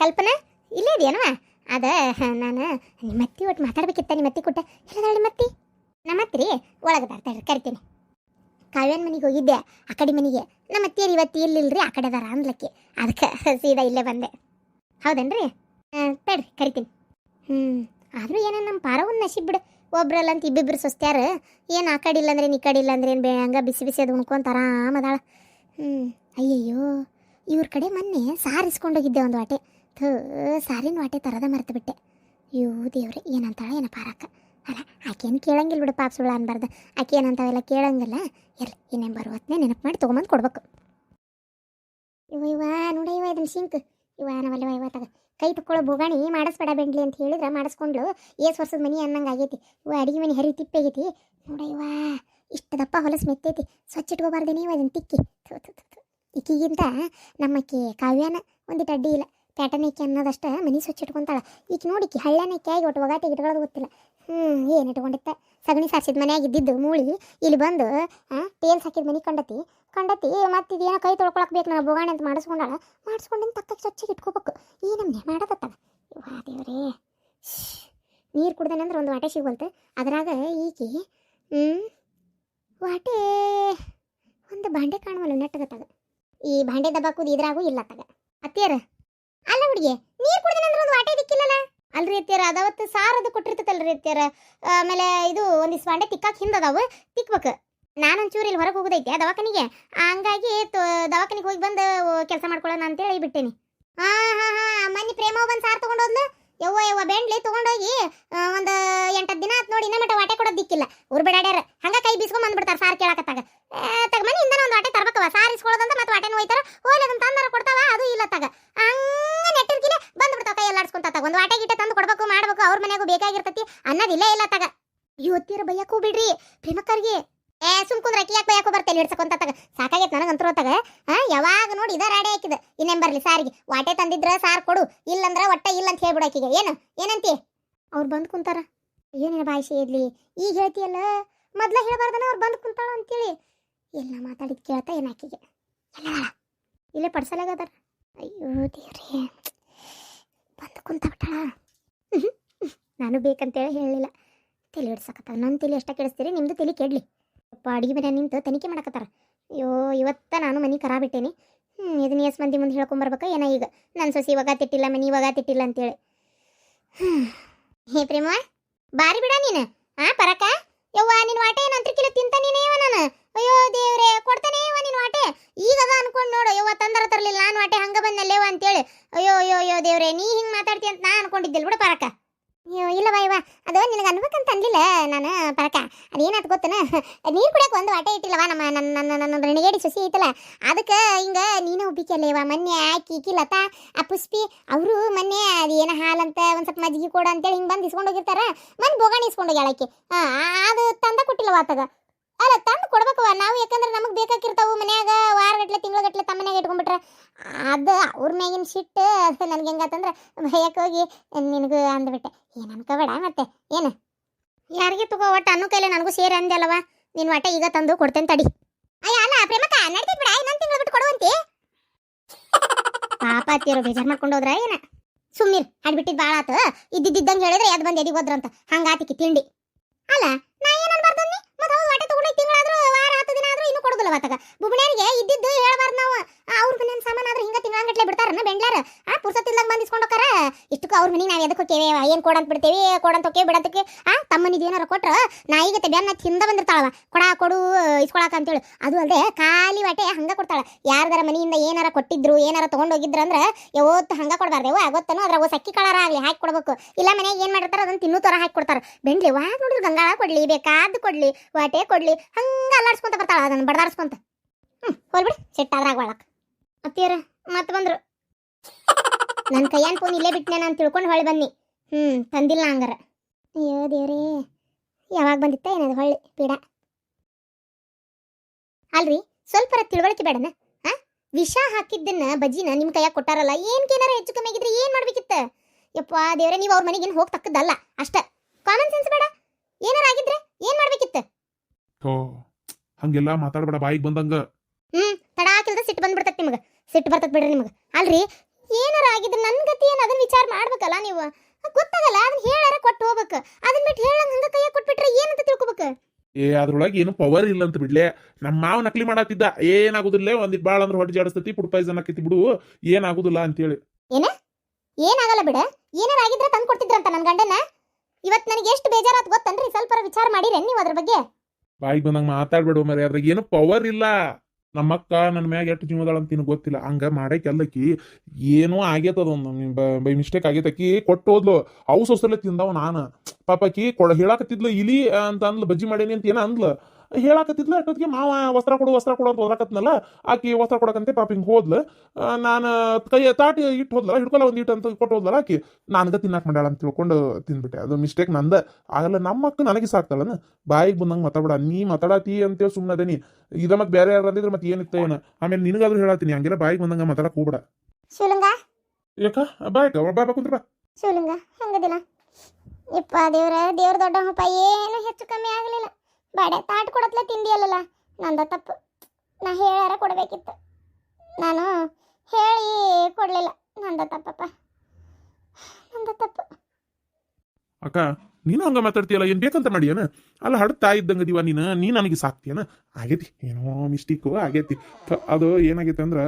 ಕಲ್ಪನಾ, ಇಲ್ಲೇ ಇದೆಯೇನವ ಅದ ನಾನು ನಿಮ್ಮತ್ತಿ ಒಟ್ಟು ಮಾತಾಡ್ಬೇಕಿತ್ತ ನಿಮ್ಮ ಅತ್ತಿ ಕೊಟ್ಟ ಹೇಳಿದಾಳೆ ನಿಮ್ಮತ್ತಿ ನಮ್ಮತ್ತಿ ರೀ ಒಳಗೆ ತಡ್ರಿ ಕರಿತೀನಿ. ಕಾವ್ಯನ ಮನೆಗೆ ಹೋಗಿದ್ದೆ, ಆ ಕಡೆ ಮನೆಗೆ. ನಮ್ಮ ಅತ್ತಿಯರು ಇವತ್ತು ಇಲ್ಲಿಲ್ರಿ, ಆ ಕಡೆ ಅದಾರ ಅಂದ್ಲಕ್ಕೆ. ಅದಕ್ಕೆ ಸೀದಾ ಇಲ್ಲೇ ಬಂದೆ. ಹೌದೇನ್ರಿ? ತಡ್ರಿ, ಕರಿತೀನಿ. ಹ್ಞೂ ಆದರೂ ಏನೋ ನಮ್ಮ ಪಾರವನ್ನ ನಶೀಬ್ ಬಿಡು. ಇಬ್ಬಿಬ್ರು ಸೊಸ್ತ್ಯಾರ, ಏನು ಆ ಕಡೆ ಇಲ್ಲಂದ್ರೆ ಈ ಕಡೆ ಇಲ್ಲಂದ್ರೆ ಏನು ಬೇ ಹಂಗೆ ಬಿಸಿ ಬಿಸಿ ಅದು ಉಣ್ಕೊಂತ ಆರಾಮದಾಳ ಹ್ಞೂ ಅಯ್ಯಯ್ಯೋ. ಇವ್ರ ಕಡೆ ಮೊನ್ನೆ ಸಾರು ಇಸ್ಕೊಂಡೋಗಿದ್ದೆ ಒಂದು ವಾಟೆ. ಥೂ ಸಾರಿನ ವಾಟೆ ತರದ ಮರೆತು ಬಿಟ್ಟೆ. ಅಯ್ಯೋ ದೇವ್ರೆ ಏನಂತಾಳೆ ಏನಪ್ಪ ಪಾರಕ್ಕ ಅಲ್ಲ ಆಕೇನು ಕೇಳಂಗಿಲ್ಲ ಬಿಡು ಪಾಪ ಸುಳ್ಳು ಅನ್ಬಾರ್ದು. ಆಕೆ ಏನಂತಾವೆಲ್ಲ ಕೇಳಂಗಿಲ್ಲ. ಎಲ್ಲಿ ಇನ್ನೇನು ಬರುವತ್ನೇ ನೆನಪು ಮಾಡಿ ತೊಗೊಂಬಂದು ಕೊಡ್ಬೇಕು. ಇವ ಇವ ನೋಡ ಇವ ಇದನ್ನ ಸಿಂಕ್ ಇವ ನಾವಲ್ಲ ಇವ ತಗ. ಕೈ ತಕ್ಕೊಳ್ಳೋ ಬೋಗಾಣಿ ಮಾಡಿಸ್ಬೇಡ ಬೆಂಡ್ಲಿ ಅಂತ ಹೇಳಿದ್ರೆ ಮಾಡಿಸ್ಕೊಂಡ್ಲು ಏಸ್ ವರ್ಷದ ಮನಿ ಅನ್ನಂಗೆ ಆಗೈತಿ. ಇವ ಅಡಿಗೆ ಮನೆ ಹರಿ ತಿಪ್ಪೆ ಆಗೈತಿ. ನೋಡ ಇವ ಇಷ್ಟು ದಪ್ಪ ಹೊಲಸು ಮೆತ್ತೈತಿ. ಸ್ವಚ್ಛ ಇಟ್ಕೋಬಾರ್ದೇನೆ ಇವ ಅದನ್ನ ತಿಕ್ಕಿ. ಥು, ಥು. ಈಕಿಗಿಂತ ನಮ್ಮಕ್ಕಿ ಕಾವ್ಯಾನ ಒಂದಿಟ್ಟು ಅಡ್ಡಿ ಇಲ್ಲ ಪ್ಯಾಟರ್ನೇಕಿ ಅನ್ನೋದಷ್ಟ ಮನೆ ಸ್ವಚ್ಛ ಇಟ್ಕೊಂತಾಳ. ಈಗ ನೋಡಿಕಿ ಹಳ್ಳನೇಕಿ ಆಗಿ ಒಟ್ಟು ಒಗಾಟಿ ಇಟ್ಕೊಳ್ಳೋದು ಗೊತ್ತಿಲ್ಲ. ಹ್ಞೂ ಏನು ಇಟ್ಕೊಂಡಿತ್ತ? ಸಗಣಿ ಸಾರಿಸಿದ ಮನ್ಯಾಗ ಇದ್ದಿದ್ದು ಮೂಳಿ, ಇಲ್ಲಿ ಬಂದು ಟೇಲ್ ಹಾಕಿದ ಮನೆ ಕಂಡತಿ. ಕಂಡತಿ, ಮತ್ತೆ ಇದೇನೋ ಕೈ ತೊಳ್ಕೊಳಕ್ ಬೇಕು ನಾನು ಬೋಗಾಣಿ ಅಂತ ಮಾಡಿಸ್ಕೊಂಡಾಳ. ಮಾಡಿಸ್ಕೊಂಡಿನ ತಕ್ಕ ಸ್ವಚ್ಛಗೆ ಇಟ್ಕೋಬೇಕು. ಈ ನಮ್ಮನೆ ಮಾಡದತ್ತವ ವಾ ದೇವ್ರೇ. ನೀರು ಕುಡ್ದೇನಂದ್ರೆ ಒಂದು ವಾಟೆ ಸಿಗೋಲ್ತು ಅದ್ರಾಗ ಈಕಿ ಹ್ಞೂ ವಾಟೆ. ಒಂದು ಬಾಂಡೆ ಕಾಣುವಲ್ಲ ನೆಟ್ಟಗತ್ತಾಗ ಈ ಭಾಂಡೆ ದಬ್ಬಾಕುದು ಇದ್ರಾಗೂ ಇಲ್ಲ ತಗ. ಅತ್ತಿಯರ, ಅಲ್ಲ ಹುಡುಗಿ, ನೀರು ಕುಡಿದ್ರೆ ಒಂದು ವಾಟೆ ದಿಕ್ಕಿಲ್ಲಲ್ಲ ಅಲ್ರಿ ಅತ್ತಿಯರ ಅದಾವತ್ತು ಸಾರು ಅದು ಕೊಟ್ಟಿರ್ತೈತಲ್ರಿ ಅತ್ತಿಯರ. ಆಮೇಲೆ ಇದು ಒಂದಿಷ್ಟು ಭಾಂಡೆ ತಿಕ್ಕಾಕ್ ಹಿಂದದಾವ, ತಿಕ್ಬೇಕು. ನಾನೊಂಚೂರು ಇಲ್ಲಿ ಹೊರಗೆ ಹೋಗೋದೈತೆ ದವಾಖಾನಿಗೆ. ಹಂಗಾಗಿ ದವಾಖಾನಿಗೆ ಹೋಗಿ ಬಂದು ಕೆಲಸ ಮಾಡ್ಕೊಳ್ಳೋಣ ಅಂತೇಳಿ ಬಿಟ್ಟೇನಿ. ಹಾ ಹಾ ಹಾ ಮನಿ ಪ್ರೇಮ ಬಂದು ಸಾರು ತಗೊಂಡೋದ್ಲು ಯವ್ವ ಯವ್ವ, ಬೆಂಡ್ಲಿ ತೊಗೊಂಡೋಗಿ ಒಂದು ಎಂಟು ದಿನ ಆತ್ ನೋಡಿ, ಇನ್ನ ಮಟ್ಟ ವಾಟೆ ಕೊಡೋದಿಕ್ಕಿಲ್ಲ ದಿಕ್ಕಿಲ್ಲ. ಊರ್ ಬಿಡಾಡ್ಯಾರ. ಹಂಗ ಕೈ ಬೀಸ್ಕೊಂಡ್ ಬಂದ್ಬಿಡ್ತಾರ ಸಾರ್ ಕೇಳಕತ್ತಾಗ. ತಗ ಮನೆ ಇಂದ ಒಂದು ವಾಟೆ ತರ್ಬೇಕವ ಸಾರ್ ಇಸ್ಕೊಳ್ಳೋದಂತ ಮತ್ತೆ ವಾಟೆನ ಒಯ್ತಾರ. ಹೋಗ್ಲಿ ಅದನ್ನ ತಂದಾರ ಕೊಡ್ತಾವ, ಅದು ಇಲ್ಲ ತಗ. ಹಂಗ ನೆಟ್ಟಿರ್ಕಿಲೆ ಬಂದ್ಬಿಡ್ತಾವ ಕೈ ಎಲ್ಲಾಡ್ಸ್ಕೊಂತ ತಗ. ಒಂದು ವಾಟೆ ಗಿಟ್ಟೆ ತಂದು ಕೊಡ್ಬೇಕು, ಮಾಡ್ಬೇಕು, ಅವ್ರ ಮನೆಗೂ ಬೇಕಾಗಿರ್ತತಿ ಅನ್ನೋದಿಲ್ಲ ಇಲ್ಲ ತಗ. ಇವತ್ತಿರ ಬಯ್ಯಕ್ಕೂ ಬಿಡ್ರಿ, ಪ್ರೇಮಕ್ಕರ್ಗೆ. ಏ ಸುಮ್ ಕುಂದ್ರ ಅಕ್ಕಿ ಯಾಕೆ, ಯಾಕೋ ಬರ್ತೇನೆ ಹಿಡ್ಸಕೊಂತ ತಗ. ಸಾಕಾಗೈತೆ ನನಗಂತರೂ ತಗ ಯಾವಾಗ ನೋಡಿ ಇದ ರೆಡಿ ಹಾಕಿದ ಇನ್ನೇನ್ ಬರ್ಲಿ, ಸಾರಿಗೆ. ವಾಟೆ ತಂದಿದ್ರ ಸಾರ್ ಕೊಡು. ಇಲ್ಲಂದ್ರ ಒಟ್ಟ ಇಲ್ಲ ಅಂತ ಹೇಳ್ಬಿಡ ಆಕಿಗೆ. ಏನು? ಏನಂತಿ? ಅವ್ರು ಬಂದು ಕುಂತಾರ. ಏನೇನು ಭಾಷೆ ಇರ್ಲಿ ಈಗ ಹೇಳ್ತಿಯಲ್ಲ, ಮೊದ್ಲ ಹೇಳ್ಬಾರ್ದನ ಅವ್ರು ಬಂದು ಕುಂತಾಳ ಅಂತೇಳಿ. ಎಲ್ಲ ಮಾತಾಡಿದ್ ಕೇಳ್ತಾ ಏನು ಆಕಿಗೆ. ಎಲ್ಲ ಇಲ್ಲೇ ಪಡ್ಸಲಾಗದಾರ. ಅಯ್ಯೋ ದೇವ್ರಿ. ಬಂದು ಕುಂತ ಬಿಟ್ಟಾಳ. ನಾನು ಬೇಕಂತೇಳಿ ಹೇಳಲಿಲ್ಲ. ತಲೆ ಹಿಡ್ಸಕತ್ತ ನನ್ನ ತಲೆ ಎಷ್ಟ ಕೆಡಿಸ್ತೀರಿ? ನಿಮ್ದು ತಲೆ ಕೆಡ್ಲಿ. ಅಪ್ಪ, ಅಡಿಗೆ ಮನೆ ನಿಂತು ತನಿಖೆ ಮಾಡಕತ್ತಾರ. ಅಯ್ಯೋ, ಇವತ್ತ ನಾನು ಮನೆ ಕರಾ ಬಿಟ್ಟೇನಿ ಹ್ಞೂ ಇದನ್ನ ಎಸ್ ಮಂದಿ ಮುಂದೆ ಹೇಳ್ಕೊಂಬರ್ಬೇಕ ಏನ ಈಗ? ನನ್ನ ಸೊಸಿ ಇವಾಗ ತಿಟ್ಟಿಲ್ಲ, ಮನಿ ಇವಾಗ ತಿಟ್ಟಿಲ್ಲ ಅಂತೇಳಿ. ಹೇ ಪ್ರೇಮ ಬಾರಿ ಬಿಡ ನೀನು. ಆ ಪರಕ ಯವ್ವ, ನಿನ್ ವಾಟೆ ಏನು ಅಂತ್ರಿಕಿಲ್ಲ ತಿಂತ ನೀನೇವ ನಾನು. ಅಯ್ಯೋ, ದೇವ್ರೆ, ಕೊಡ್ತಾನೆ ಯವ್ವ ನಿನ್ ವಾಟೆ? ಈಗ ಅದ ಅನ್ಕೊಂಡ್ ನೋಡು. ಯವ್ವ ತಂದರ ತರಲಿಲ್ಲ, ನಾನು ವಾಟೆ ಹಂಗ ಬಂದಲ್ಲೇವ ಅಂತೇಳಿ. ಅಯ್ಯೋ ಅಯ್ಯೋ ಅಯ್ಯೋ, ದೇವ್ರೆ, ನೀ ಹಿಂಗೆ ಮಾತಾಡ್ತಿ ಅಂತ ನಾ ಅನ್ಕೊಂಡಿದ್ದಿಲ್ಲ ಬಿಡು ಪರಕ ಇಲ್ಲ ಬಾಯ್ವಾ ಅದು ನಿನಗೆ ಅನ್ಬೇಕಂತ ಅನ್ಲಿಲ್ಲ ನಾನು, ಪರಕ. ಅದೇನಾಯ್ತು ಗೊತ್ತನ? ನೀರು ಕುಡಿಯಕ್ಕೆ ಒಂದು ವಾಟೆ ಇಟ್ಟಿಲ್ಲವಾ ನಮ್ಮ ನನ್ನ ನನ್ನ ನನ್ನ ರಣಗೇಡಿ ಸೊಸಿ ಐತಲ್ಲ. ಅದಕ್ಕೆ ಹಿಂಗೆ ನೀನು ಒಬ್ಬಿಕೆಲ್ಲೇವ ಮೊನ್ನೆ ಆಕಿ ಈಕಿ ಲತಾ, ಆ ಪುಷ್ಪಿ, ಅವರು ಮೊನ್ನೆ ಅದು ಏನೋ ಹಾಲಂತ ಒಂದು ಸ್ವಲ್ಪ ಮಜ್ಜಿಗೆ ಕೊಡು ಅಂತೇಳಿ ಹಿಂಗೆ ಬಂದು ಇಸ್ಕೊಂಡು ಹೋಗಿರ್ತಾರ. ಮನ್ ಬೋಗಾಣಿ ಇಸ್ಕೊಂಡು ಹೋಗ್ಯಾಳ ಆಕಿ. ಹಾಂ ಅದು ತಂದ ಕೊಟ್ಟಿಲ್ಲವಾ ಆತಗ ಅಲ್ಲ, ತಂದು ಕೊಡ್ಬೇಕವ ನಾವು ಯಾಕಂದ್ರೆ ನಮಗೆ ಬೇಕಾಗಿರ್ತಾವು ಮನ್ಯಾಗ, ವಾರಗಟ್ಲೆ, ತಿಂಗಳಗಟ್ಲೆ ತಮ್ಮ ಮನ್ಯಾಗ ಇಟ್ಕೊಂಡ್ಬಿಟ್ರೆ. ಅದು ಅವ್ರ ಮ್ಯಾಗಿನ ಸಿಟ್ಟು ಅದು ನನಗೆ ಹೆಂಗಾತಂದ್ರೆ ಭಯಕ್ಕೆ ಹೋಗಿ, ನಿನಗೂ ಅಂದ್ಬಿಟ್ಟೆ. ಏನು ಅನ್ಕೋಬೇಡ ಮತ್ತೆ, ಏನು? ಯಾರಿಗೆ ತಗೋ ಒಟ್ಟ ಅನ್ನೋ ಕೈಲೆ ನನಗೂ ಸೇರಿ ಅಂದೆ ಅಲ್ವಾ ನಿನ್ನ ಒಟ್ಟ ಈಗ ತಂದು ಕೊಡ್ತೇನೆ ತಡಿ. ಅಯ್ಯ, ಅಲ್ಲ, ಪ್ರೇಮಕ್ಕ ನಡ್ತಿ ಬಿಡ. ಇನ್ನೊಂದು ತಿಂಗಳು ಬಿಟ್ಟು ಕೊಡುವಂತಿ. ಪಾಪ ಅತ್ತಿಯರು ಬೇಜಾರು ಮಾಡ್ಕೊಂಡು ಹೋದ್ರ ಏನ? ಸುಮ್ಮೀರ್ ಹಾಡ್ಬಿಟ್ಟಿದ್ ಭಾಳ ಆತು. ಇದ್ದಿದ್ದಂಗೆ ಹೇಳಿದ್ರೆ ಎದ್ ಬಂದು ಎದಿಗೆ ಹೋದ್ರಂತ. ಹಂಗಾತಿಕಿ ತಿಂಡಿ. ಅಲ್ಲ, ನಾ ಏನ್ ಅನ್ಬಾರ್ದು ವಾತಗ ಬುಬಣ್ಯಾರಿಗೆ ಇದ್ದಿದ್ದು ಹೇಳ್ಬಾರ್ದು ನಾವು. ಅವ್ರ ಮನೆ ಸಾಮಾನು ಆದ್ರೆ ಹಿಂಗ ತಿಂಗಳಂಗಟ್ಲೆ ಬಿಡ್ತಾರನ್ನ ಬೆಂಡ್ಲಾರ? ಆ ಪುರ್ಸತ್ತಿಲ್ದಾಗ ಬಂದು ಇಸ್ಕೊಂಡು ಇಷ್ಟಕ್ಕೂ ಅವ್ರ ಮನೆಗೆ ನಾವು ಎದಕ್ಕೆ ಹೋಕ್ಕೇವೆ ಏನು ಕೊಡಂತ ಬಿಡ್ತೇವಿ? ಕೊಡಂತ ಹೋಕ್ಕೇವಿ ಬಿಡಂತಕ್ಕೆ ಆ ತಮ್ಮನಿದು ಏನಾರ ಕೊಟ್ರ ನಾಯಿಗತ್ತೆ ಬೆನ್ನ ಹಿಂದ ಬಂದಿರ್ತಾಳವ. ಕೊಡ, ಕೊಡು, ಇಸ್ಕೊಳಕ ಅಂತೇಳಿ. ಅದು ಅಲ್ಲದೆ ಖಾಲಿ ವಾಟೆ ಹಂಗೆ ಕೊಡ್ತಾಳೆ. ಯಾರ್ದಾರ ಮನೆಯಿಂದ ಏನಾರ ಕೊಟ್ಟಿದ್ರು, ಏನಾರ ತಗೊಂಡೋಗಿದ್ರು ಅಂದ್ರೆ ಯಾವತ್ತು ಹಂಗೆ ಕೊಡಬಾರ್ದೇವ ಆಗೊತ್ತನು ಅದ್ರ ಸಕ್ಕಿ ಕಳರ ಆಗಲಿ, ಹಾಕಿ ಕೊಡ್ಬೇಕು. ಇಲ್ಲ ಮನೆಗೆ ಏನು ಮಾಡಿರ್ತಾರೆ ಅದನ್ನ ತಿನ್ನು ತರ ಹಾಕಿ ಕೊಡ್ತಾರೆ. ಬೆಂಡ್ಲಿ ವಾಗ ನೋಡಿದ್ರೆ ಗಂಗಾಳ ಕೊಡಲಿ ಬೇಕಾದ್ದು ಕೊಡಲಿ, ವಾಟೆ ಕೊಡಲಿ, ಹಂಗೆ ಅಲ್ಲಾಡ್ಸ್ಕೊಂತ ಬರ್ತಾಳೆ ಅದನ್ನ ಬಡದಾಡ್ಸ್ಕೊಂತ. ಹ್ಞೂ ಹೋಲ್ಬಿಡಿ ಸೆಟ್ಟಾದ್ರಾಗ ಒಳಕ್ ಅತ್ತಿಯರ ಮತ್ತೆ ಬಂದ್ರು. ನನ್ನ ಕೈಯಾನ್ ಫೋನ್ ಇಲ್ಲೇ ಬಿಟ್ಟನೆ ನಾನು ತಿಳ್ಕೊಂಡು ಹೊಳ್ಳಿ ಬನ್ನಿ. ಹ್ಞೂ ತಂದಿಲ್ಲ ಹಂಗಾರ. ಅಯ್ಯೋ ದೇವ್ರೇ ಯಾವಾಗ ಬಂದಿತ್ತ ಏನದು ಹೊಳ್ಳಿ ಪೀಡ? ಅಲ್ರಿ ಸ್ವಲ್ಪ ತಿಳುವಳಿಕೆ ಬೇಡನ? ಹಾ ವಿಷ ಹಾಕಿದ್ದನ್ನ ಬಜ್ಜಿನ ನಿಮ್ಮ ಕೈಯಾಗ ಕೊಟ್ಟಾರಲ್ಲ ಏನ್ಕೇನಾರ ಹೆಚ್ಚು ಕಮ್ಮಿ ಆಗಿದ್ರೆ ಏನು ಮಾಡ್ಬೇಕಿತ್ತ? ಯಪ್ಪ ದೇವ್ರೆ ನೀವು ಅವ್ರ ಮನೆಗೆ ಹೋಗಿ ತಕ್ಕದಲ್ಲ ಅಷ್ಟ. ಕಾಮನ್ ಸೆನ್ಸ್ ಬೇಡ. ಏನಾರ ಆಗಿದ್ರೆ ಏನು ಮಾಡ್ಬೇಕಿತ್ತ? ಥೋ ಹಂಗೆಲ್ಲ ಮಾತಾಡ್ಬೇಡ ಬಾಯಿಗೆ ಬಂದಂಗ. ಹ್ಮ್ ತಡ ಹಾಕಿಲ್ದ ಸಿಟ್ಟು ಬಂದ್ಬಿಡ್ತೈತಿ ನಿಮಗೆ. ಸಿಟ್ಟು ಬರ್ತೈತಿ ಬಿಡ್ರಿ ನಿಮಗೆ. ಅಲ್ರಿ ಏನಾರ ಆಗಿದ್ರೆ ನನ್ನ ಗತಿ ಏನು ಅದನ್ನ ವಿಚಾರ ಮಾಡ್ಬೇಕಲ್ಲ ನೀವು? ಗೊತ್ತಾಗಲ್ಲ ಅದನ್ನ ಹೇಳಾರ ಕೊಟ್ಟು ಹೋಗ್ಬೇಕು. ಅದನ್ನ ಬಿಟ್ಟು ಹೇಳಂಗ ಹಂಗ ಕೈಯ ಕೊಟ್ಬಿಟ್ರೆ ಏನಂತ ತಿಳ್ಕೊಬೇಕು? ಏ ಅದ್ರೊಳಗೆ ಏನು ಪವರ್ ಇಲ್ಲ ಅಂತ ಬಿಡ್ಲೆ. ನಮ್ಮ ಮಾವ ನಕಲಿ ಮಾಡತ್ತಿದ್ದ ಏನಾಗುದಿಲ್ಲ ಒಂದಿಟ್ ಬಾಳ ಅಂದ್ರೆ ಹೊಟ್ಟೆ ಜಾಡಿಸ್ತತಿ ಫುಡ್ ಪಾಯ್ಸನ್ ಹಾಕಿತಿ ಬಿಡು. ಏನಾಗುದಿಲ್ಲ ಅಂತೇಳಿ. ಏನಾಗಲ್ಲ ಬಿಡ. ಏನಾರ ಆಗಿದ್ರೆ ತಂದು ಕೊಡ್ತಿದ್ರಂತ ನನ್ನ ಗಂಡನ? ಇವತ್ತು ನನಗೆ ಎಷ್ಟು ಬೇಜಾರಾತ್ ಗೊತ್ತನ್ರಿ? ಸ್ವಲ್ಪ ವಿಚಾರ ಮಾಡಿರೇನು ನೀವು ಅದ್ರ ಬಗ್ಗೆ? ಬಾಯಿಗೆ ಬಂದಂಗ ಮಾತಾಡ್ಬೇಡ ಮರಿ ಅದ್ರಾಗ ಏನು ಪವರ್ ಇಲ್ಲ. ನಮ್ಮಕ್ಕ ನನ್ನ ಮ್ಯಾಗ ಎಷ್ಟು ಜೀವದಾಳ ಅಂತ ನಿನಗೆ ಗೊತ್ತಿಲ್ಲ. ಹಂಗ ಮಾಡಕ್ಕೆ ಅಲ್ಲಕಿ, ಏನೋ ಒಂದು ಬೈ ಮಿಸ್ಟೇಕ್ ಆಗೇತಕಿ ಕೊಟ್ಟು ಹೋದ್ಲು. ಅವು ಸೊಸಲೆ ತಿಂದವ ನಾನು. ಪಾಪಕಿ ಕೊಡ ಹೇಳಾಕತ್ತಿದ್ಲು, ಇಲಿ ಅಂತ ಅಂದ್ಲು, ಬಜ್ಜಿ ಮಾಡೇನಿ ಅಂತ ಏನ ಅಂದ್ಲು. ಹೇಳಾಕತ್ತಿದ್ಲು ಅಷ್ಟೊತ್ತಿಗೆ ಮಾವ ವಸ್ತ್ರ ಕೊಡು ವಸ್ತ್ರ ಕೊಡು ಅಂತ ಓದಾಕತ್ನಲ್ಲ ಆಕಿ ವಸ್ತ್ರ ಕೊಡಕಂತೆ ಪಾಪ ಹಿಂಗೆ ಹೋದ್ಲು. ನಾನು ಕೈ ತಾಟಿ ಇಟ್ಟು ಹೋದ್ಲ ಹಿಡ್ಕೊಲ್ಲ ಒಂದು ಇಟ್ಟು ಅಂತ ಕೊಟ್ಟು ಹೋದ್ಲಲ್ಲ ಆಕಿ ನನಗೆ ತಿನ್ನಕ್ಕೆ ಮಾಡ್ಯಾಳ ಅಂತ ತಿಳ್ಕೊಂಡು ತಿಂದ್ಬಿಟ್ಟೆ. ಅದು ಮಿಸ್ಟೇಕ್ ನಂದ. ಆಗಲ್ಲ ನಮ್ಮ ಅಕ್ಕ ನನಗೆ ಸಾಕ್ತಾಳನ ಬಾಯಿಗೆ ಬಂದಂಗೆ ಮಾತಾಡ ನೀ ಮಾತಾಡತಿ ಅಂತೇಳಿ ಸುಮ್ಮನೆ ಅದೇನಿ ಇದ ಮತ್ತೆ ಬೇರೆ ಯಾರು ಅಂದಿದ್ರೆ ಮತ್ತೆ ಏನಿತ್ತು ಏನ. ಆಮೇಲೆ ನಿನಗಾದ್ರೂ ಹೇಳತ್ತೀನಿ ಹಂಗೆಲ್ಲ ಬಾಯಿಗೆ ಬಂದಂಗೆ ಮಾತಾಡಕ್ಕೆ ಹೋಗ್ಬೇಡ. ಶಿವಲಿಂಗ? ಯಾಕ ಬಾಯ್ ಬಾ ಬಾ ಕುಂದ್ರ ಬಾ. ಶಿವಲಿಂಗ ಹೆಂಗದಿಲ್ಲ? ಯಪ್ಪ ದೇವ್ರ ದೇವ್ರ ದೊಡ್ಡ ಹಪ್ಪ ಏನು ಹೆಚ್ಚು ಕಮ್ಮಿ ಆಗಲಿಲ್ಲ. ಬಾಡೆ, ತಾಟ್ ಕೊಡತ್ಲೆ ತಿಂದಿಯಲ್ಲ ನಂದ ತಪ್ಪು. ನಾ ಹೇಳಾರ ಕೊಡಬೇಕಿತ್ತು. ನಾನು ಹೇಳಿ ಕೊಡಲಿಲ್ಲ. ನಂದ ತಪ್ಪಪ್ಪ. ನಂದ ತಪ್ಪು. ಅಕ್ಕ, ನೀನು ಹಂಗ ಮಾತಾಡ್ತೀಯಲ್ಲ, ಏನ್ ಬೇಕಂತ ಮಾಡಿಯನ? ಅಲ್ಲ ಹಡ್ತಾ ಇದ್ದಂಗ ದಿವ ನೀನು ನೀ ನನಗೆ ಸಾಕ್ತೀಯನ? ಆಗೈತಿ, ಏನೋ ಮಿಸ್ಟೇಕು, ಆಗೈತಿ. ಅದು ಏನಾಗೈತೆ ಅಂದ್ರ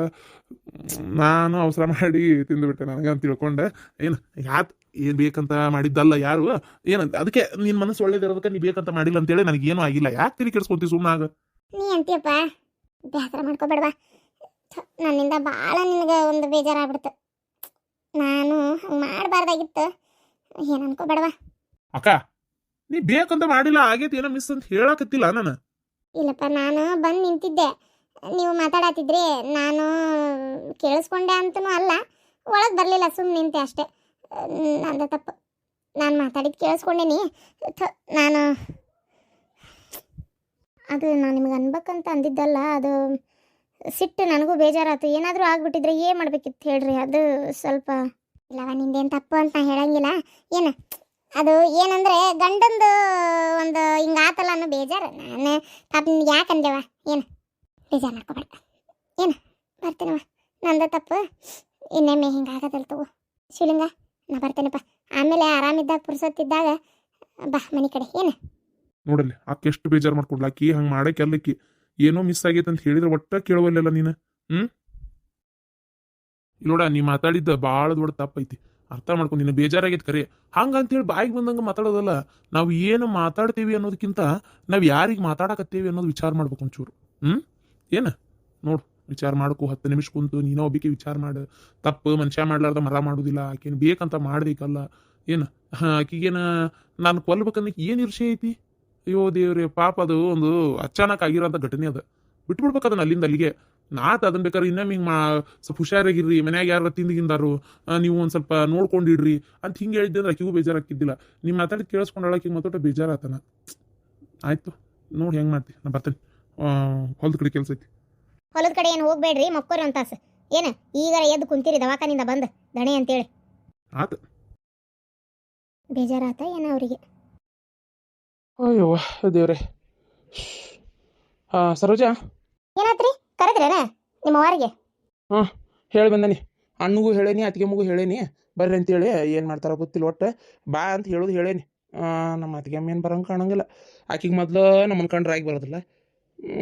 ನಾನು ಅವಸರ ಮಾಡಿ ತಿಂದುಬಿಟ್ಟೆ ನನಗೆ ಅಂತ ತಿಳ್ಕೊಂಡೆ. ಏನು, ಯಾತ್ ಏನ್ ಬೇಕಂತ ಮಾಡಿದ್ದಲ್ಲ ಯಾರು? ಏನಂತ ಅದಕ್ಕೆ ನಿನ್ ಮನಸ್ಸು ಒಳ್ಳೇದಿರೋದಕ್ಕೆ ನೀ ಬೇಕಂತ ಮಾಡಿಲ್ಲ ಅಂತೇಳಿ ನನಗೆ ಏನೂ ಆಗಿಲ್ಲ. ಯಾಕೆ ತಿರುಗಿ ಕೆಡ್ಸ್ಕೊಂತಿ ಆಗ? ನೀ ಅಂತೀಯಪ್ಪ ಬೇಸರ ಮಾಡ್ಕೋಬೇಡವಾ. ನನ್ನಿಂದ ಭಾಳ ನಿನಗೆ ಒಂದು ಬೇಜಾರಾಗ್ಬಿಡ್ತು. ನಾನು ಹಂಗೆ ಮಾಡಬಾರ್ದಾಗಿತ್ತು. ಏನು ಅನ್ಕೋಬೇಡವಾ. ಅಕ್ಕ ನೀ ಬೇಕಂತ ಮಾಡಿಲ್ಲ ಆಗೈತಿ ಏನೋ ಮಿಸ್ ಅಂತ ಹೇಳಕತ್ತಿಲ್ಲ ನಾನು. ಇಲ್ಲಪ್ಪ ನಾನು ಬಂದು ನಿಂತಿದ್ದೆ. ನೀವು ಮಾತಾಡತ್ತಿದ್ರಿ ನಾನು ಕೇಳಿಸ್ಕೊಂಡೆ ಅಂತನೂ ಅಲ್ಲ ಒಳಗೆ ಬರಲಿಲ್ಲ ಸುಮ್ಮನೆ ನಿಂತೆ ಅಷ್ಟೇ. ನಂದು ತಪ್ಪು. ನಾನು ಮಾತಾಡಿದ್ದು ಕೇಳಿಸ್ಕೊಂಡೇನಿ. ನಾನು ಅದು ನಾನು ನಿಮ್ಗೆ ಅನ್ಬೇಕಂತ ಅಂದಿದ್ದಲ್ಲ, ಅದು ಸಿಟ್ಟು ನನಗೂ ಬೇಜಾರಾಯ್ತು ಏನಾದರೂ ಆಗ್ಬಿಟ್ಟಿದ್ರೆ ಏನು ಮಾಡ್ಬೇಕಿತ್ತು ಹೇಳ್ರಿ? ಅದು ಸ್ವಲ್ಪ ಇಲ್ಲವ, ನಿಂದೇನು ತಪ್ಪು ಅಂತ ಹೇಳಂಗಿಲ್ಲ. ಏನು, ಅದು ಏನಂದರೆ ಗಂಡಂದು ಒಂದು ಹಿಂಗೆ ಆತಲ್ಲ ಅನ್ನೋ ಬೇಜಾರು. ನಾನು ಪಾಪ ನಿನ್ಗೆ ಯಾಕೆ ಅಂದೇವ ಏನು, ಬೇಜಾರು ಮಾಡ್ಕೊಬೇಡ. ಏನು ಬರ್ತೀನವ ನಂದ ತಪ್ಪು. ಇನ್ನೊಮ್ಮೆ ಹಿಂಗೆ ಆಗೋದಲ್ಲ ತಗೋ. ಶಿವಲಿಂಗ. ನಾ ಬರ್ತೇನಪ್ಪ. ಆಮೇಲೆ ಆರಾಮಿದ್ದಾಗ, ಪುರ್ಸೊತ್ತಿದ್ದಾಗ, ಬಾ ಮನೆ ಕಡೆ. ಏನು? ನೋಡಲ್ಲಿ, ಆಕೆ ಎಷ್ಟು ಬೇಜಾರು ಮಾಡ್ಕೊಡ್ಲಾಕಿ ಹಂಗೆ ಮಾಡಕ್ಕೆ ಅಲ್ಲಕ್ಕಿ. ಏನೋ ಮಿಸ್ ಆಗೈತೆ ಅಂತ ಹೇಳಿದ್ರೆ ಒಟ್ಟ ಕೇಳುವಲ್ಲ ನೀನು. ಹ್ಮ್? ನೋಡ ನೀ ಮಾತಾಡಿದ್ದ ಭಾಳ ದೊಡ್ಡ ತಪ್ಪೈತಿ. ಅರ್ಥ ಮಾಡ್ಕೊಂಡು ನೀನು ಬೇಜಾರಾಗೈತೆ ಕರೆ. ಹಂಗಂತೇಳಿ ಬಾಯಿಗೆ ಬಂದಂಗೆ ಮಾತಾಡೋದಲ್ಲ, ನಾವು ಏನು ಮಾತಾಡ್ತೀವಿ ಅನ್ನೋದಕ್ಕಿಂತ ನಾವು ಯಾರಿಗೆ ಮಾತಾಡಕತ್ತೀವಿ ಅನ್ನೋದು ವಿಚಾರ ಮಾಡ್ಬೇಕು ಒಂಚೂರು. ಹ್ಞೂ ಏನು? ನೋಡು. ವಿಚಾರ ಮಾಡಕು, ಹತ್ತು ನಿಮಿಷ ಕುಂತು, ನೀನೋ ಒಬ್ಬಿಕೆ ವಿಚಾರ ಮಾಡು. ತಪ್ಪು, ಮನುಷ್ಯ ಮಾಡ್ಲಾರ್ದ ಮರ ಮಾಡೋದಿಲ್ಲ. ಆಕೇನು ಬೇಕಂತ ಮಾಡ್ಬೇಕಲ್ಲ. ಏನು? ಆಕಿಗೇನ ನಾನು ಕೊಲ್ಬೇಕನ್ನ ಏನು ಇರ್ಷೆ ಐತಿ? ಅಯ್ಯೋ ದೇವ್ರಿ, ಪಾಪ ಅದು ಒಂದು ಅಚಾನಕ್ ಆಗಿರೋಂಥ ಘಟನೆ ಅದು. ಬಿಟ್ಬಿಡ್ಬೇಕು ಅದನ್ನ ಅಲ್ಲಿಂದ ಅಲ್ಲಿಗೆ. ನಾತ್ ಅದನ್ನ ಬೇಕಾದ್ರೆ ಇನ್ನೊಮ್ಮೆ ಹಿಂಗೆ ಮಾ, ಸ್ವಲ್ಪ ಹುಷಾರಾಗಿರ್ರಿ, ಮನ್ಯಾಗ ಯಾರು ತಿಂದಿಗಿಂದಾರು ನೀವು ಒಂದು ಸ್ವಲ್ಪ ನೋಡ್ಕೊಂಡಿಡ್ರಿ ಅಂತ ಹಿಂಗೆ ಹೇಳಿದ್ದೆ ಅಂದ್ರೆ ಆಕಿಗೂ ಬೇಜಾರಾಕಿದ್ದಿಲ್ಲ ನಿಮ್ಮ ಮಾತಾಡಿ ಕೇಳಿಸ್ಕೊಂಡಾಳಕ್ಕೆ ಮಾತಾಡ ಬೇಜಾರಾತನ. ಆಯ್ತು, ನೋಡಿ ಹೆಂಗೆ ಮಾಡ್ತಿ. ನಾ ಬರ್ತೇನೆ. ಹೊಲ್ದ ಕಡೆ ಕೆಲಸ ಐತಿ. ಹೊಲದ ಕಡೆ ಏನು ಹೋಗ್ಬೇಡ್ರಿ ಮಕ್ಕೋರಿ ಒಂದು ತಾಸು. ಏನು ಈಗ ಎದ್ದು ಕುಂತೀರಿ ದವಾಖಾನಿಂದ ಬಂದು ದಣೆ ಅಂತೇಳಿ. ಆತು. ಬೇಜಾರಾತ ಏನ ಅವರಿಗೆ? ಅಯ್ಯೋ ದೇವ್ರೆ. ಹಾಂ ಸರೋಜಾ? ಏನಾತ್ರಿ? ಕರೆದ್ರೇನ ನಿಮ್ಮ ವಾರಿಗೆ ಹೇಳಿ ಬಂದನಿ. ಅಣ್ಣಗೂ ಹೇಳೇನಿ ಮಗು ಹೇಳೇನಿ. ಬರ್ರಿ ಅಂತೇಳಿ ಏನು ಮಾಡ್ತಾರೋ ಗೊತ್ತಿಲ್ಲ ಒಟ್ಟು. ಬಾ ಅಂತ ಹೇಳೋದು ಹೇಳೇನಿ. ನಮ್ಮ ನಮ್ಮ ಅತ್ತಿಗೆಮ್ಮ ಏನು ಬರಂಗೆ ಕಾಣಂಗಿಲ್ಲ. ಆಕಿಗೆ ಮೊದ್ಲು ನಮ್ಮನ್ನ ಕಂಡ್ರೆ ಆಗಿ ಬರೋದಿಲ್ಲ.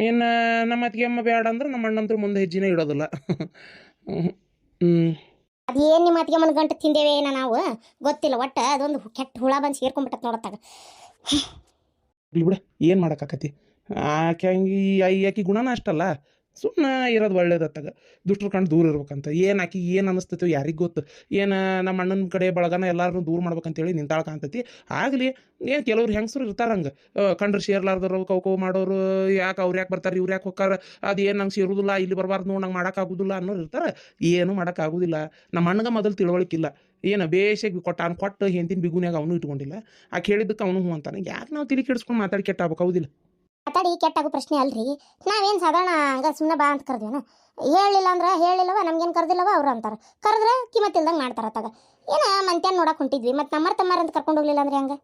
ಇನ್ನು ನಮ್ಮ ಅತ್ತಿಗೆಮ್ಮ ಬೇಡ ಅಂದ್ರೆ ನಮ್ಮ ಅಣ್ಣಂದ್ರು ಮುಂದೆ ಹೆಜ್ಜಿನೇ ಇಡೋದಿಲ್ಲ. ಹ್ಞೂ ಅದೇನು ನಿಮ್ಮ ಅತ್ತಿಗೆ ಮನ ಗಂಟು ತಿಂದೇವೆ ಏನೋ ನಾವು? ಗೊತ್ತಿಲ್ಲ ಒಟ್ಟ ಅದೊಂದು ಕೆಟ್ಟ ಹುಳ ಬಂದು ಸೇರ್ಕೊಂಡ್ಬಿಟ್ಟ ನೋಡತ್ತಾಗ ಬಿಡು ಏನು ಮಾಡೋಕ್ಕಾಕತಿ ಆಕೆ ಹಂಗೆ ಈ ಆಕಿ ಗುಣನ ಅಷ್ಟಲ್ಲ. ಸುಮ್ಮನೆ ಇರೋದು ಒಳ್ಳೇದತ್ತಾಗ ದುಷ್ಟರು ಕಂಡು ದೂರ ಇರ್ಬೇಕಂತ. ಏನು ಆಕಿ, ಏನು ಅನ್ನಿಸ್ತೈತೆ ಯಾರಿಗೆ ಗೊತ್ತು? ಏನು ನಮ್ಮ ಅಣ್ಣನ ಕಡೆ ಬಳಗನ ಎಲ್ಲರೂ ದೂರ ಮಾಡ್ಬೇಕಂತೇಳಿ ನಿಂತಾಳ ಕಾಣ್ತೈತಿ ಆಗಲಿ, ಏನು ಕೆಲವ್ರು ಹೆಂಗಸರು ಇರ್ತಾರೆ ಹಂಗೆ. ಕಂಡ್ರೆ ಸೇರ್ಲಾರ್ದವ್ರು, ಕೌ ಮಾಡೋರು, ಯಾಕೆ ಅವ್ರು ಯಾಕೆ ಬರ್ತಾರೆ, ಇವ್ರು ಯಾಕೆ ಹೋಗ್ತಾರೆ ಅದು ಏನು ನಂಗೆ ಸೇರುದಿಲ್ಲ, ಇಲ್ಲಿ ಬರಬಾರ್ದು ನೋಡಿ, ನಂಗೆ ಮಾಡೋಕ್ಕಾಗೋದಿಲ್ಲ ಅನ್ನೋರು ಇರ್ತಾರೆ. ಏನು ಮಾಡೋಕ್ಕಾಗೋದಿಲ್ಲ ನಮ್ಮ ಅಣ್ಣಗೆ ಮೊದಲು ತಿಳುವಳಿಕಿಲ್ಲ ಏನು ಬೇಷಾಗಿ ಕೊಟ್ಟ, ಅವ್ನು ಕೊಟ್ಟು ಹೆಂತಿನ ಬಿಗುನ್ಯಾಗ ಅವನು ಇಟ್ಕೊಂಡಿಲ್ಲ. ಆಕೆ ಹೇಳಿದ್ದಕ್ಕೆ ಅವನು ಹ್ಞೂ ಅಂತಾನೆ. ಯಾಕೆ ನಾವು ತಿಳಿ ಕೆಡಿಸ್ಕೊಂಡು ಮಾತಾಡಿ ಕೆಟ್ಟ ಹೌದಿಲ್ಲ. ಮಾತಾಡಿ, ಕೆಟ್ಟಾಗೋ ಪ್ರಶ್ನೆ ಅಲ್ರಿ. ನಾವೇನು ಸಾಧಾರಣ ಹಂಗ ಸುಮ್ಮನೆ ಬಾ ಅಂತ ಕರೆದ್ವೇನ ಹೇಳಿಲ್ಲ ಅಂದ್ರೆ ಹೇಳಿಲ್ಲವ, ನಮ್ಗೇನು ಕರೆದಿಲ್ಲವ ಅವ್ರು ಅಂತಾರೆ. ಕರೆದ್ರೆ ಕಿಮ್ಮತ್ತಿಲ್ದಂಗೆ ಮಾಡ್ತಾರ ಅತ್ತಾಗ ಏನ ಮಂತ್ಯಾನ್ ನೋಡಕ್ ಹೊಂಟಿದ್ವಿ ಮತ್ತು ನಮ್ಮರ್ ತಮ್ಮರ್ ಅಂತ ಕರ್ಕೊಂಡು ಹೋಗ್ಲಿಲ್ಲ ಅಂದ್ರೆ ಹೆಂಗೆ?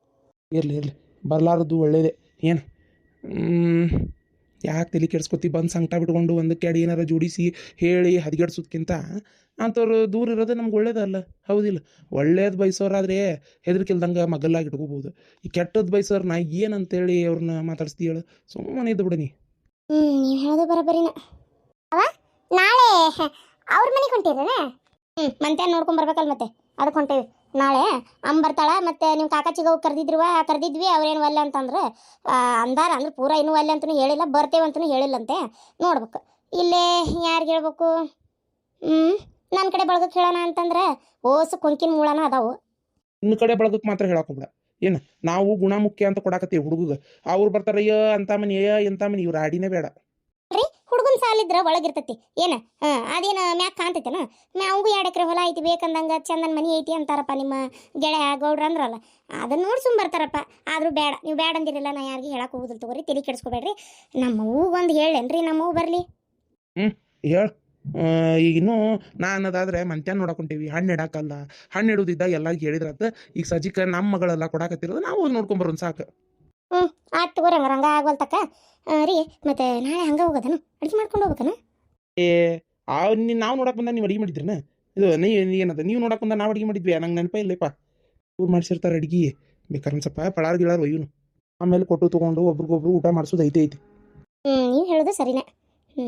ಇರಲಿ ಇರಲಿ. ಬರಲಾರದು ಒಳ್ಳೇದೇ. ಏನು? ಯಾಕೆ ತಲೆ ಕೆಡ್ಸ್ಕೊತಿ? ಬಂದು ಸಂಕಟ ಬಿಟ್ಕೊಂಡು ಒಂದು ಕೆಡಿ ಏನಾರ ಜೋಡಿಸಿ ಹೇಳಿ ಹದಗೆಡ್ಸೋದ್ಕಿಂತ ಅಂಥವ್ರು ದೂರ ಇರೋದು ನಮ್ಗೆ ಒಳ್ಳೇದಲ್ಲ. ಹೌದಿಲ್ಲ? ಒಳ್ಳೇದು ಬಯಸೋರಾದ್ರೆ ಹೆದರ್ಕಿಲ್ದಂಗೆ ಮಗಲ್ಲಾಗಿ ಇಟ್ಕೋಬೋದು. ಈ ಕೆಟ್ಟದ್ದು ಬಯಸೋರ್ನ ಏನಂತೇಳಿ ಅವ್ರನ್ನ ಮಾತಾಡಿಸ್ತಿ ಹೇಳು ಸುಮ್ಮನೆ ಇದ್ದು ಬಿಡಿನಿ ಹ್ಞೂ ನೀವು ಹೇಳೋದು ಬರೋಬ್ಬರಿನ. ಅವ? ನಾಳೆ ಅವ್ರ ಮನೆಗೆ ಹೊಂಟಿರೇನ ಹ್ಞೂ ಮಂತೆ ನೋಡ್ಕೊಂಡ್ ಬರ್ಬೇಕಲ್ಲ ಮತ್ತೆ. ಅದಕ್ಕೆ ಹೊಂಟೇವಿ ನಾಳೆ ಅಮ್ಮ ಬರ್ತಾಳ, ಮತ್ತೆ ನಿಮ್ಮ ಕಾಕಾಚಿಗೆ ಹೋಗಿ ಕರ್ದಿದ್ವಿ ಕರೆದಿದ್ವಿ, ಅವ್ರೇನು ಒಲ್ಲೆ ಅಂತಂದ್ರೆ ಅಂದಾರ ಅಂದ್ರೆ ಪೂರ ಇನ್ನೂ ಒಲ್ಲೆ ಅಂತಲೂ ಹೇಳಿಲ್ಲ, ಬರ್ತೇವೆ ಅಂತಲೂ ಹೇಳಿಲ್ಲಂತೆ, ನೋಡ್ಬೇಕು. ಇಲ್ಲೇ ಯಾರಿಗೆ ಹೇಳ್ಬೇಕು? ಹ್ಮ್ ನನ್ನ ಕಡೆ ಬಳಗಕ್ಕೆ ಹೇಳೋಣ ಅಂತಂದ್ರೆ, ಓಸು ಕೊಂಕಿನ ಮೂಳನ ಅದಾವು. ಇನ್ನು ಕಡೆ ಬಳಗಕ್ಕೆ ಮಾತ್ರ ಹೇಳಕ್ಕೋಗ್ಬೇಡ ಏನು, ನಾವು ಗುಣಮುಖ್ಯ ಅಂತ ಕೊಡಾಕತ್ತೀವಿ ಹುಡುಗ ಅವ್ರು ಬರ್ತಾರೆ ಅಯ್ಯೋ ಅಂತ ಮನಿ ಅಯ್ಯ ಎಂತ ಮನಿ ಇವ್ರ ಆಡಿನೇ ಬೇಡ. ಹುಡುಗನ ಸಾಲಿದ್ರ ಒಳಗಿರ್ತೈತಿ ಏನ? ಅದೇನ ಮ್ಯಾಕ್ ಕಾಣ್ತೈತೆನ? ಮ್ಯಾವಂಗೂ ಎರಡು ಎಕರೆ ಹೊಲ ಐತಿ, ಬೇಕಂದಂಗ ಚಂದನ್ ಮನಿ ಐತಿ ಅಂತಾರಪ್ಪ ನಿಮ್ಮ ಗೆಳೆಯ ಗೌಡ್ರ ಅಂದ್ರಲ್ಲ. ಅದನ್ನ ನೋಡಿ ಸುಮ್ ಬರ್ತಾರಪ್ಪ. ಆದ್ರೂ ಬೇಡ ನೀವು ಬೇಡ ಅಂದಿರಲ್ಲ, ನಾ ಯಾರಿಗೆ ಹೇಳಕ್ಕೆ ಹೋಗುದಿಲ್ಲ ತಗೋರಿ, ತಲೆ ಕೆಡಿಸ್ಕೋಬೇಡ್ರಿ. ಹೂ ಒಂದು ಹೇಳೇನ್ರಿ ನಮ್ಮ ಹೂ ಬರ್ಲಿ ಹೇಳ. ಈಗ ಇನ್ನೂ ನಾನು ಅದಾದ್ರೆ ಮಂತ್ಯಾನ ನೋಡಕೊಂತೀವಿ ಹಣ್ಣು ಇಡಾಕಲ್ಲ ಹಣ್ಣು ಇಡೋದಿದ್ದ ಎಲ್ಲ ಹೇಳಿದ್ರತ್ತ ಈಗ ಸಜಿಕ ನಮ್ಮ ಮಗಳೆಲ್ಲ ಕೊಡಾಕತ್ತಿರೋದು, ನಾವು ನೋಡ್ಕೊಂಬರೋನ್ ಸಾಕು. ಆತ್ ತಗೋರಿ ಹಂಗಾರ ಹಂಗ ಆಗ್ವಲ್ತಕ್ಕ ಆ, ರೀ ಮತ್ತೆ ನಾಳೆ ಹಂಗ ಹೋಗೋದನು? ಅಡುಗೆ ಮಾಡ್ಕೊಂಡು ಹೋಗ್ಬೇಕನ? ಏ ಆ ನಾವು ನೋಡಕ್ಕೆ ಬಂದ ನೀವು ಅಡಿಗೆ ಮಾಡಿದ್ರನ? ಇದು ನೀ ನೀ ಏನದ ನೀವು ನೋಡಕ್ಕೆ ಬಂದ ನಾವು ಅಡಿಗೆ ಮಾಡಿದ್ವಿ ನಂಗೆ ನೆನಪೇ ಇಲ್ಲಪ್ಪ. ಇವ್ರು ಮಾಡ್ಸಿರ್ತಾರೆ ಅಡಿಗೆ. ಬೇಕಾದ್ರೆ ಸ್ವಲ್ಪ ಪಳಾರ ಗಿಳಾರ ಒಯ್ಯುನು. ಆಮೇಲೆ ಕೊಟ್ಟು ತೊಗೊಂಡು ಒಬ್ರಿಗೊಬ್ರು ಊಟ ಮಾಡಿಸೋದು ಐತೆ ಐತಿ. ಹ್ಞೂ ನೀವು ಹೇಳೋದು ಸರಿನೇ. ಹ್ಞೂ